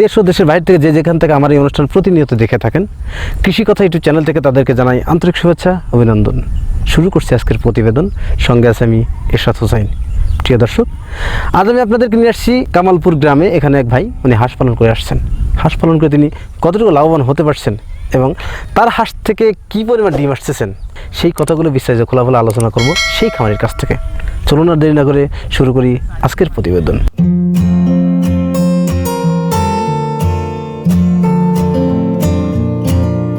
দেশ ও দেশের বাইরে থেকে যে যেখান থেকে আমার এই অনুষ্ঠান প্রতিনিয়ত দেখে থাকেন কৃষি কথা ইউটিউব চ্যানেল থেকে তাদেরকে জানাই আন্তরিক শুভেচ্ছা, অভিনন্দন। শুরু করছি আজকের প্রতিবেদন। সঙ্গে আছে আমি এরশাদ হোসাইন। প্রিয় দর্শক, আজ আমি আপনাদেরকে নিয়ে আসছি কামালপুর গ্রামে এখানে এক ভাই, উনি হাঁস পালন করে আসছেন। হাঁস পালন করে তিনি কতটুকু লাভবান হতে পারছেন এবং তার হাঁস থেকে কী পরিমাণ ডিম আসতেছেন, সেই কথাগুলো বিস্তারিত খোলাফোলা আলোচনা করব সেই খামারের কাছ থেকে। চলুন আর দেরি না করে শুরু করি আজকের প্রতিবেদন।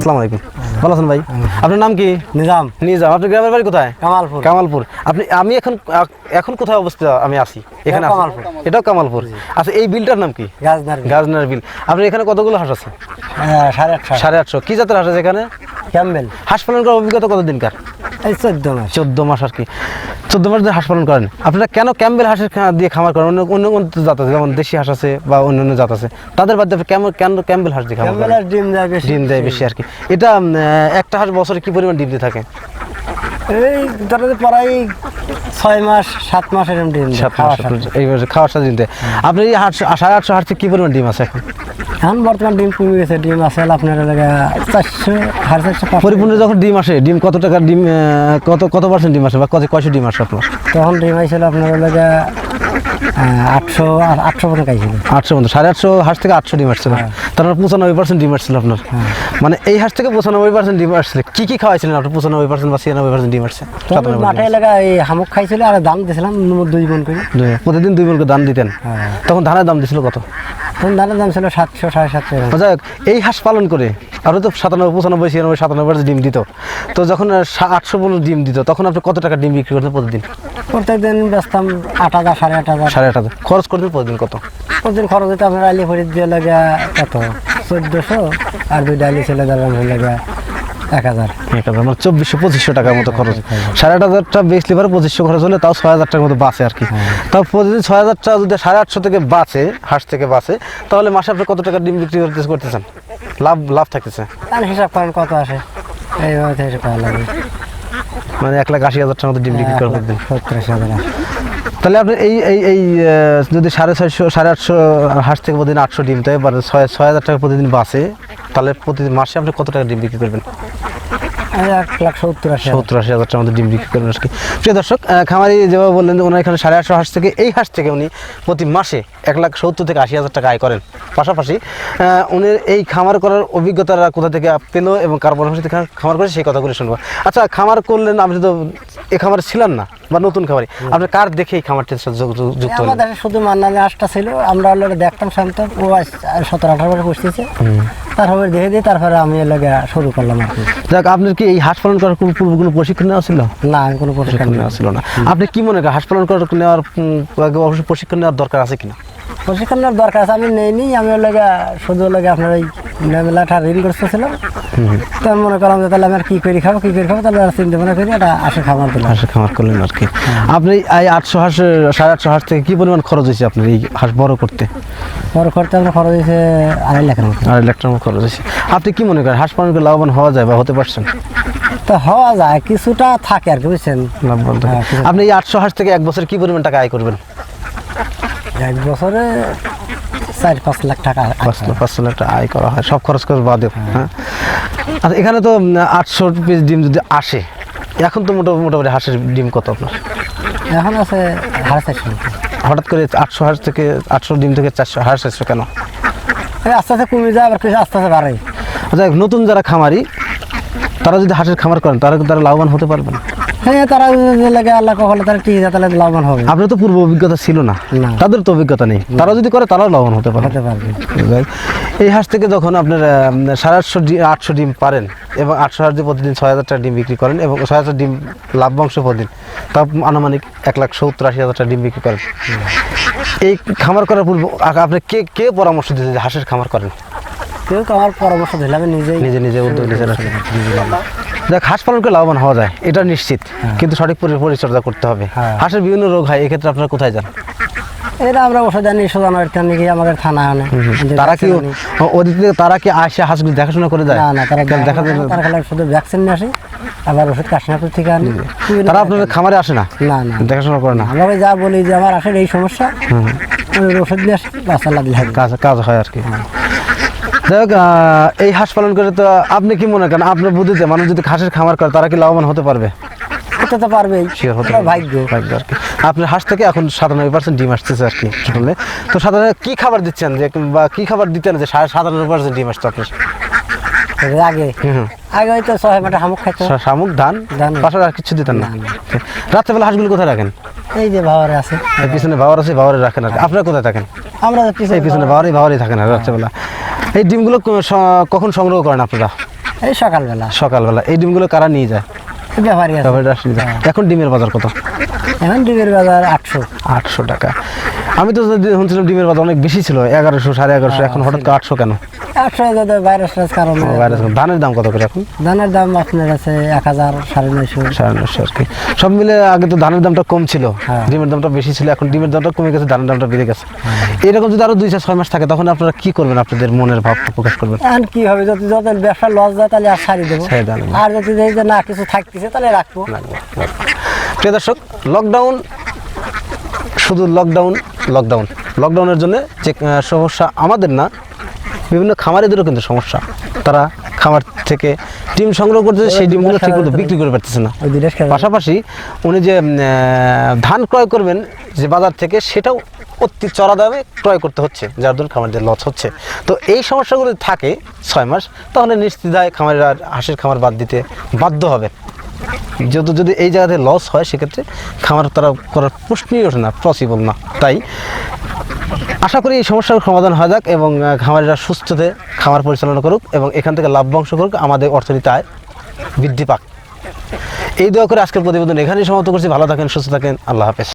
আসসালামু আলাইকুম। ভালো আছেন ভাই? আপনার নাম কি? নিজাম। নিজাম। আপনার গ্রামের বাড়ি কোথায়? কামালপুর। কামালপুর। আপনি আমি এখন এখন কোথায় অবস্থিত আমি আছি এখানে কামালপুর। এটাও কামালপুর। আচ্ছা এই বিলটার নাম কি? গাজনার গাজনার বিল। আপনার এখানে কতগুলো হাঁস আছে? হ্যাঁ, সাড়ে আটশো। সাড়ে আটশো। কি জাতের হাঁস আছে এখানে? ক্যাম্বেল। হাঁস পালন করার অভিজ্ঞতা কতদিনকার? এই চোদ্দ মাস। চোদ্দ মাস আর কি। চোদ্দ মাস ধরে হাঁস পালন করেন। আপনারা কেন ক্যাম্বেল হাঁসের দিয়ে খামার করেন? অন্য অন্য অন্য জাত আছে যেমন দেশি হাঁস আছে বা অন্য অন্য জাত আছে। তাদের বাদ দিয়ে কেমন কেন ক্যাম্বেল হাঁস দিয়ে খামার করেন? ডিম দেয় বেশি। আর কি। এটা একটা হাঁস বছরে কি পরিমাণ ডিম দিয়ে থাকে? এই ধরো প্রায় ছয় মাস সাত মাস এরকম ডিম সাত মাস সাথে। এইবার খাওয়ার সাথে ডিম দেয়। আপনি এই হাঁস সাড়ে আটশো থেকে কি পরিমাণ ডিম আছে এখন? এখন বর্তমান ডিম কমে গেছে ডিম আছে আপনার এলাকা চারশো সাড়ে চারশো পরিপূর্ণ যখন ডিম আসে ডিম কত টাকার ডিম কত কত পার্সেন্ট ডিম আসে বা কত কয়শো ডিম আসে আপনার? তখন ডিম আইছিল আপনার লাগা আটশো আটশো আইছিল আটশো মতো সাড়ে আটশো হাঁস থেকে আটশো ডিম আসছিল। তার মানে পঁচানব্বই পার্সেন্ট ডিম আসছিল আপনার। মানে এই হাঁস থেকে পঁচানব্বই পার্সেন্ট ডিম আসছিল। কি কি খাওয়াইছিলেন আপনার পঁচানব্বই পার্সেন্ট বা ছিয়ানব্বই পার্সেন্ট ডিম আসছে। মাঠে লাগা এই হামুক খাইছিল আর দাম দিয়েছিলাম দুই মন করে। প্রতিদিন দুই বলকে দাম দিতেন। হ্যাঁ। তখন ধানের দাম দিছিল কত? তখন দামের দাম ছিল সাতশো সাড়ে সাতশো। যাই হোক, এই হাঁস পালন করে আরও তো সাতানব্বই পঁচানব্বই ছিয়ানব্বই সাতানব্বই পার্সেন্ট ডিম দিত। তো যখন আটশো পনেরো ডিম দিত তখন আপনি কত টাকা ডিম বিক্রি করতেন প্রতিদিন? প্রত্যেকদিন বেচতাম আট হাজার সাড়ে আট হাজার। সাড়ে আট হাজার খরচ করতেন প্রতিদিন কত? প্রতিদিন খরচ হইতে আপনার আলি ফরিদ দিয়ে লাগে কত? চোদ্দশো আর দুই ডালি ছেলে হয়ে লাগে এক হাজার। এক হাজার মানে চব্বিশশো পঁচিশশো টাকার মতো খরচ। সাড়ে আট হাজারটা পরে পঁচিশশো খরচ হলে তাও ছয় হাজার টাকার মতো বাঁচে আর কি। তাও প্রতিদিন ছয় হাজার টাকা যদি সাড়ে আটশো থেকে বাঁচে হাঁস থেকে বাঁচে তাহলে মাসে আপনি কত টাকা ডিম বিক্রি করতে করতেছেন? লাভ লাভ থাকতেছে। তার হিসাব করেন কত আসে? এইভাবে হিসাব করা মানে এক লাখ আশি হাজার টাকার মতো ডিম বিক্রি করে সত্তর আশি হাজার। তাহলে আপনি এই এই এই যদি সাড়ে ছয়শো সাড়ে আটশো হাঁস থেকে প্রতিদিন আটশো ডিম তাই এবার ছয় ছয় হাজার টাকা প্রতিদিন বাঁচে তাহলে প্রতিদিন মাসে আপনি কত টাকা ডিম বিক্রি করবেন? এক লাখ সত্তর আশি সত্তর আশি হাজার টাকার মতো ডিম বিক্রি করবেন আর কি প্রিয় দর্শক খামারি যেভাবে বললেন যে ওনার এখানে সাড়ে আটশো হাঁস থেকে এই হাঁস থেকে উনি প্রতি মাসে এক লাখ সত্তর থেকে আশি হাজার টাকা আয় করেন। পাশাপাশি উনি এই খামার করার অভিজ্ঞতাটা কোথা থেকে পেল এবং কার পরামর্শ থেকে খামার করে সেই কথাগুলো শুনব। আচ্ছা খামার করলেন আপনি তো এ খামারে ছিলেন না। বা নতুন খামারি। আপনি কার দেখে এই খামারটির সাথে যুক্ত- আমাদের শুধু মান্নানি আশটা ছিল আমরা হলে দেখতাম শান্ত ও সতেরো আঠারো বছর বসতেছে। তারপরে দেখে দিয়ে তারপরে আমি এর লাগে শুরু করলাম আর কি। যাক আপনার কি এই হাঁস পালন করার কোনো পূর্ব কোনো প্রশিক্ষণ নেওয়া ছিল? না আমি কোনো প্রশিক্ষণ নেওয়া ছিল না। আপনি কি মনে করেন হাঁস পালন করার নেওয়ার প্রশিক্ষণ নেওয়ার দরকার আছে কিনা? প্রশিক্ষণ নেওয়ার দরকার আছে আমি নেইনি আমি লাগে শুধু লাগে আপনার ওই মেলাটা ঋণ করতেছিলাম। তো আমি মনে করলাম যে তাহলে আমি আর কি করে খাব কি করে খাব তাহলে আর চিন্তা ভাবনা করি এটা আসে খাবার দিলাম। হাঁসের খামার করলেন আর কি। আপনি এই আটশো হাঁসের সাড়ে আটশো হাঁস থেকে কি পরিমাণ খরচ হয়েছে আপনার এই হাঁস বড় করতে? বড় করতে আমরা খরচ হয়েছে আড়াই লাখের মতো। আড়াই লাখ টাকা মতো খরচ হয়েছে। আপনি কি মনে করেন হাঁস পালন করে লাভবান হওয়া যায় বা হতে পারছেন? তো হওয়া যায় কিছুটা থাকে আর কি বুঝছেন? লাভবান। হ্যাঁ, আপনি এই আটশো হাঁস থেকে এক বছর কি পরিমাণ টাকা আয় করবেন? এক বছরে চার পাঁচ লাখ টাকা পাঁচ লাখ টাকা আয় করা হয় সব খরচ খরচ বাদে হ্যাঁ। আচ্ছা এখানে তো আটশো পিস ডিম যদি আসে এখন তো মোটামুটি মোটামুটি হাঁসের ডিম কত আপনার? এখন আছে চারশো হঠাৎ করে আটশো হাঁস থেকে আটশো ডিম থেকে চারশো হাঁস চারশো কেন? আস্তে আস্তে কমে যায় আবার কিছু আস্তে আস্তে বাড়ে। আচ্ছা নতুন যারা খামারি তারা যদি হাঁসের খামার করেন তারা তারা লাভবান হতে পারবেন? হ্যাঁ তারা লাগে আল্লাহ তারা তাহলে লাভবান হবে। আপনার তো পূর্ব অভিজ্ঞতা ছিল না। তাদের তো অভিজ্ঞতা নেই। তারা যদি করে তারাও লাভবান হতে পারে। হতে পারবে। এই হাঁস থেকে যখন আপনার সাড়ে আটশো আটশো ডিম পারেন এবং আটশো প্রতিদিন ছয় হাজার টাকা ডিম বিক্রি করেন এবং ছয় হাজার ডিম লাভবাংশ প্রতিদিন তা আনুমানিক এক লাখ সত্তর আশি হাজার টাকা ডিম বিক্রি করেন। এই খামার করার পূর্ব আপনি কে কে পরামর্শ দিতে হাঁসের খামার করেন? কেউ তো আমার পরামর্শ দিলে আমি নিজেই নিজে নিজে উদ্যোগ নিজের দেখ হাঁস পালন করে লাভবান হওয়া যায় এটা নিশ্চিত। কিন্তু সঠিক পরি- পরিচর্যা করতে হবে। হ্যাঁ। হাঁসের বিভিন্ন রোগ হয় এক্ষেত্রে আপনারা কোথায় যান? এটা আমরা ওষুধ আনি সোজানো এখানে গিয়ে আমাদের থানা আনে। তারা কি ওদিক তারা কি আসে হাঁসগুলো দেখাশোনা করে যায়? না না তারা দেখা? তারা খালি শুধু ভ্যাকসিন নিয়ে আসে আবার ওষুধ কাশিনাপুর থেকে আনি। তারা আপনাদের খামারে আসে না? না না। দেখাশোনা করে না? আমরা যা বলি যে আমার আসলে এই সমস্যা ওষুধ নিয়ে আসি বাচ্চা লাগলে কাজ কাজ হয় আর কি। যাই হোক এই হাঁস পালন করে তো আপনি কি মনে করেন? আপনার বুদ্ধিতে মানুষ যদি হাঁসের খামার করে তারা কি লাভবান হতে পারবে? হতে তো পারবেই। হতে। ভাগ্য। ভাগ্য আর কি। আপনার হাঁস থেকে এখন সাতানব্বই পার্সেন্ট ডিম আসতেছে আর কি শুনলে তো সাধারণত কি খাবার দিচ্ছেন যে বা কি খাবার দিতেন যে সাতানব্বই পার্সেন্ট ডিম আসতো আপনার? আগে। আগে হয়তো ছয় মাঠে হামুক খাইতো। শামুক ধান? ধান। পাশে আর কিছু দিতেন না? রাত্রেবেলা হাঁসগুলো কোথায় রাখেন? এই যে ভাবারে আছে। পিছনে বাবার আছে বাবারে রাখেন আর আপনারা কোথায় থাকেন? আমরা পিছনে পিছনে বাবারই বাবারই থাকেন আর রাত্রেবেলা। এই ডিমগুলো কখন সংগ্রহ করেন আপনারা? এই সকালবেলা। সকালবেলা। এই ডিমগুলো কারা নিয়ে যায়? আছে। যায়। এখন ডিমের বাজার কত? এখন ডিমের বাজার আটশো। আটশো টাকা। আমি তো শুনছিলাম ডিমের বাজার অনেক বেশি ছিল এগারোশো সাড়ে এগারোশো এখন হঠাৎ করে আটশো কেন? ভাইরাস কারণে ভাইরাস ধানের দাম কত করে এখন? ধানের দাম আপনার আছে এক হাজার সাড়ে নয়শো। সাড়ে আর কি। সব মিলে আগে তো ধানের দামটা কম ছিল। হ্যাঁ। ডিমের দামটা বেশি ছিল এখন ডিমের দামটা কমে গেছে ধানের দামটা বেড়ে গেছে। এরকম যদি আরও দুই চার ছয় মাস থাকে তখন আপনারা কি করবেন? আপনাদের মনের ভাবটা প্রকাশ করবেন? এখন কি হবে? যদি যত ব্যবসা লস যায় তাহলে আর ছাড়ি দেবো। আর যদি যে না কিছু থাকতেছে তাহলে রাখব। প্রিয় দর্শক লকডাউন শুধু লকডাউন লকডাউন লকডাউনের জন্য যে সমস্যা আমাদের না বিভিন্ন খামারিদেরও কিন্তু সমস্যা। তারা খামার থেকে ডিম সংগ্রহ করতে সেই ডিমগুলো ঠিক মতো বিক্রি করে পারতেছে না। পাশাপাশি উনি যে ধান ক্রয় করবেন যে বাজার থেকে সেটাও অতি চড়া দামে ক্রয় করতে হচ্ছে যার জন্য খামারদের লস হচ্ছে। তো এই সমস্যাগুলো থাকে ছয় মাস তাহলে নিশ্চিতায় খামারের আর হাঁসের খামার বাদ দিতে বাধ্য হবে। যেহেতু যদি এই জায়গাতে লস হয় সেক্ষেত্রে খামার তারা করার প্রশ্নই ওঠে না পসিবল না। তাই আশা করি এই সমস্যার সমাধান হয়ে যাক এবং খামারিরা সুস্থতে খামার পরিচালনা করুক এবং এখান থেকে লাভ্যাংশ করুক, আমাদের অর্থনীতি আয় বৃদ্ধি পাক। এই দোয়া করে আজকের প্রতিবেদন এখানেই সমাপ্ত করছি। ভালো থাকেন, সুস্থ থাকেন। আল্লাহ হাফেজ।